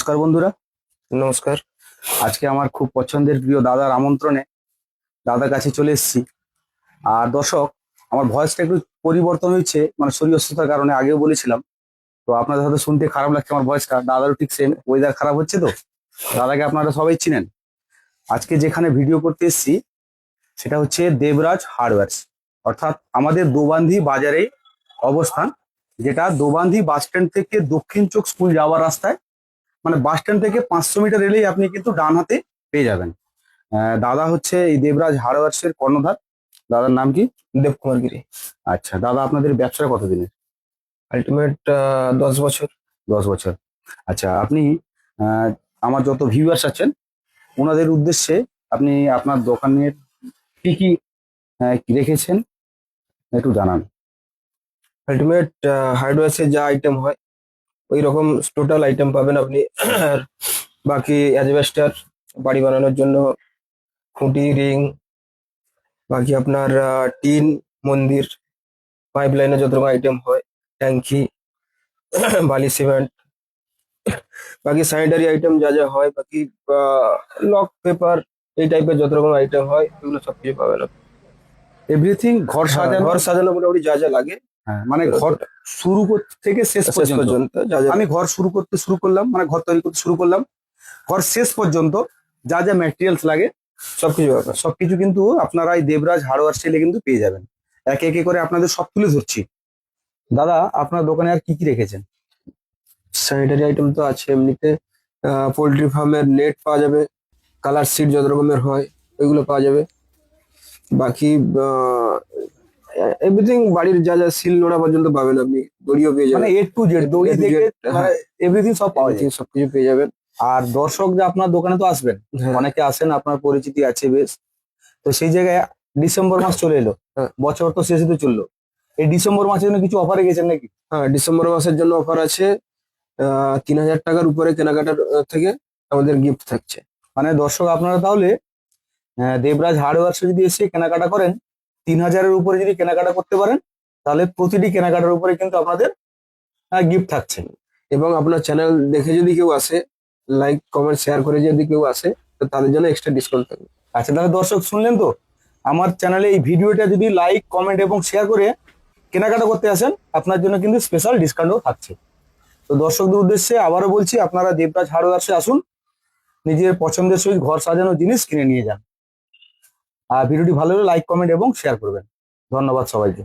নমস্কার বন্ধুরা। নমস্কার। আজকে আমার খুব পছন্দের প্রিয় দাদার আমন্ত্রণে দাদার কাছে চলে এসেছি। আর দর্শক আমার ভয়েসটা একটু পরিবর্তন হয়েছে মানে শরীর অসুস্থতার কারণে আগেও বলেছিলাম। তো আপনাদের হয়তো শুনতে খারাপ লাগছে আমার ভয়েসটা দাদারও ঠিক সেম ওয়েদার খারাপ হচ্ছে তো? দাদাকে আপনারা সবাই চিনেন। আজকে যেখানে ভিডিও করতে এসেছি সেটা হচ্ছে দেবরাজ হার্ডওয়্যার্স অর্থাৎ আমাদের দোবান্ধি বাজারে অবস্থান যেটা দোবান্ধি বাস স্ট্যান্ড থেকে দক্ষিণ চোখ স্কুল যাওয়ার রাস্তায় মানে বাস স্ট্যান্ড থেকে পাঁচশো মিটার এলেই আপনি কিন্তু ডান হাতে পেয়ে যাবেন। দাদা হচ্ছে এই দেবরাজ হার্ডওয়ার্স এর কর্ণধার। দাদার নাম কি? দেবকুমার গিরি। আচ্ছা দাদা আপনাদের ব্যবসা কতদিনের? আলটিমেট দশ বছর। দশ বছর। আচ্ছা আপনি আমার যত ভিউয়ার্স আছেন ওনাদের উদ্দেশ্যে আপনি আপনার দোকানের কি কি রেখেছেন? একটু জানান। আলটিমেট হার্ডওয়্যার্সে যা আইটেম হয় ওই রকম টোটাল আইটেম পাবেন আপনি। আর বাকি অ্যাজবেস্টার বাড়ি বানানোর জন্য খুঁটি রিং বাকি আপনার টিন মন্দির পাইপ লাইনে যত রকম আইটেম হয় ট্যাঙ্কি বালি সিমেন্ট বাকি স্যানিটারি আইটেম যা যা হয় বাকি লক পেপার এই টাইপের যত রকম আইটেম হয় এগুলো সব কিছু পাবেন আপনি। এভরিথিং ঘর হ্যাঁ, সাজানো? ঘর সাজানো মোটামুটি যা যা লাগে। মানে ঘর শুরু থেকে শেষ পর্যন্ত। আমি ঘর শুরু করতে শুরু করলাম মানে ঘর তৈরি করতে শুরু করলাম। ঘর শেষ পর্যন্ত যা যা ম্যাটেরিয়ালস লাগে সবকিছু সবকিছু কিন্তু আপনারা এই দেবরাজ হার্ডওয়ার স্টাইলে কিন্তু পেয়ে যাবেন। একে একে করে আপনাদের সব তুলে ধরছি। দাদা আপনার দোকানে আর কি কি রেখেছেন? স্যানিটারি আইটেম তো আছে এমনিতে। পোল্ট্রি ফার্মের নেট পাওয়া যাবে কালার সিট যত রকমের হয় ওইগুলো পাওয়া যাবে। বাকি এভরিথিং বাড়ির যা যা সিল নোড়া পর্যন্ত পাবেন আপনি দড়িও পেয়ে মানে যাবেন। এ টু জেড দড়ি থেকে হ্যাঁ। এভরিথিং সব পাওয়া যায়। সবকিছু পেয়ে যাবেন। আর দর্শক যে আপনার দোকানে তো আসবেন হ্যাঁ। অনেকে আসেন আপনার পরিচিতি আছে বেশ। তো সেই জায়গায় ডিসেম্বর মাস চলে এলো হ্যাঁ। বছর তো শেষ হতে চলল। এই ডিসেম্বর মাসের জন্য কিছু অফারে গেছেন নাকি? হ্যাঁ ডিসেম্বর মাসের জন্য অফার আছে আহ, তিন হাজার টাকার উপরে কেনাকাটার থেকে আমাদের গিফট থাকছে। মানে দর্শক আপনারা তাহলে দেবরাজ হার্ডওয়ার্সে যদি এসে কেনাকাটা করেন তিন হাজারের উপরে যদি কেনাকাটা করতে পারেন, তাহলে প্রতিটি কেনাকাটার উপরে কিন্তু আপনাদের গিফট থাকছে। এবং আপনার চ্যানেল দেখে যদি কেউ আসে লাইক কমেন্ট শেয়ার করে যদি কেউ আসে, তো তাদের জন্য এক্সট্রা ডিসকাউন্ট থাকবে। আচ্ছা তাহলে দর্শক, শুনলেন তো? আমার চ্যানেলে এই ভিডিওটা যদি লাইক কমেন্ট এবং শেয়ার করে কেনাকাটা করতে আসেন, আপনার জন্য কিন্তু স্পেশাল ডিসকাউন্টও থাকছে। তো দর্শকদের উদ্দেশ্যে আবারও বলছি, আপনারা দেবরাজ হার্ডওয়ার্সে আসুন, নিজের পছন্দের সহিত ঘর সাজানো জিনিস কিনে নিয়ে যান। ভিডিওটি ভালো হলে লাইক কমেন্ট এবং শেয়ার করবেন। ধন্যবাদ সবাইকে।